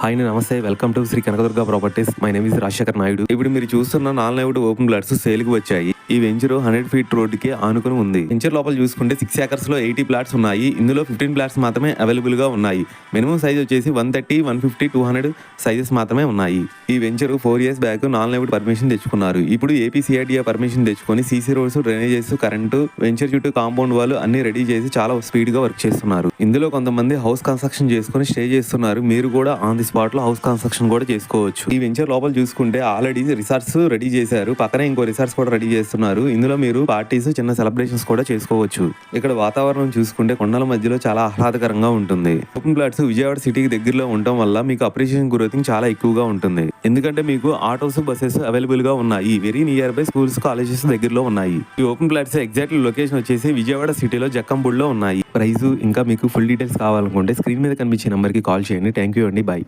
Hi నమస్తే. Welcome to Shri Kanakadurga properties my name is Rajasekhar Naidu. ఇప్పుడు మీరు చూస్తున్న నాలుగు ఓపెన్ ప్లాట్స్ సేల్కి వచ్చాయి. ఈ వెంచర్ హండ్రెడ్ ఫీట్ రోడ్డుకి ఆనుకుని ఉంది. వెంచర్ లోపల చూసుకుంటే సిక్స్ ఏకర్స్లో ఎయిటీ ప్లాట్స్ ఉన్నాయి. ఇందులో ఫిఫ్టీన్ ప్లాట్స్ మాత్రమే అవైలబుల్గా ఉన్నాయి. మినిమం సైజ్ వచ్చేసి one thirty one fifty two hundred sizes మాత్రమే ఉన్నాయి. ఈ venture four years back non లైవుడ్ permission తెచ్చుకున్నారు. ఇప్పుడు ఏపీ సిఐడిఏ పర్మిషన్ తెచ్చుకొని CC roads drainages current venture చుట్టూ కాంపౌండ్ వాళ్ళు అన్ని రెడీ చేసి చాలా స్పీడ్గా వర్క్ చేస్తున్నారు. ఇందులో కొంతమంది హౌస్ కన్స్ట్రక్షన్ చేసుకొని స్టే చేస్తున్నారు. మీరు కూడా ఆన్ ది స్పాట్లో హౌస్ కన్స్ట్రక్షన్ కూడా చేసుకోవచ్చు. ఈ వెంచర్ లోపల చూసుకుంటే ఆల్రెడీ రిసార్ట్స్ రెడీ చేశారు. పక్కనే ఇంకో రిసార్ట్స్ కూడా రెడీ చేస్తున్నారు. ఇందులో మీరు పార్టీస్ చిన్న సెలబ్రేషన్స్ కూడా చేసుకోవచ్చు. ఇక్కడ వాతావరణం చూసుకుంటే కొండల మధ్యలో చాలా ఆహ్లాదకరంగా ఉంటుంది. ఓపెన్ ప్లాట్స్ విజయవాడ సిటీకి దగ్గరలో ఉండటం వల్ల మీకు అప్రిషియేషన్ గ్రోతింగ్ చాలా ఎక్కువగా ఉంటుంది. ఎందుకంటే మీకు ఆటోస్ బస్సెస్ అవైలబుల్గా ఉన్నాయి. Very near by schools colleges దగ్గరలో ఉన్నాయి. ఈ ఓపెన్ ప్లాట్స్ ఎగ్జాక్ట్ లొకేషన్ వచ్చేసి విజయవాడ సిటీలో జక్కంబుడ్లో ఉన్నాయి. ప్రైస్ ఇంకా మీకు ఫుల్ డీటెయిల్స్ కావాలనుకుంటే స్క్రీన్ మీద కనిపించే నెంబర్కి కాల్ చేయండి. థ్యాంక్ యూ అండి. బాయ్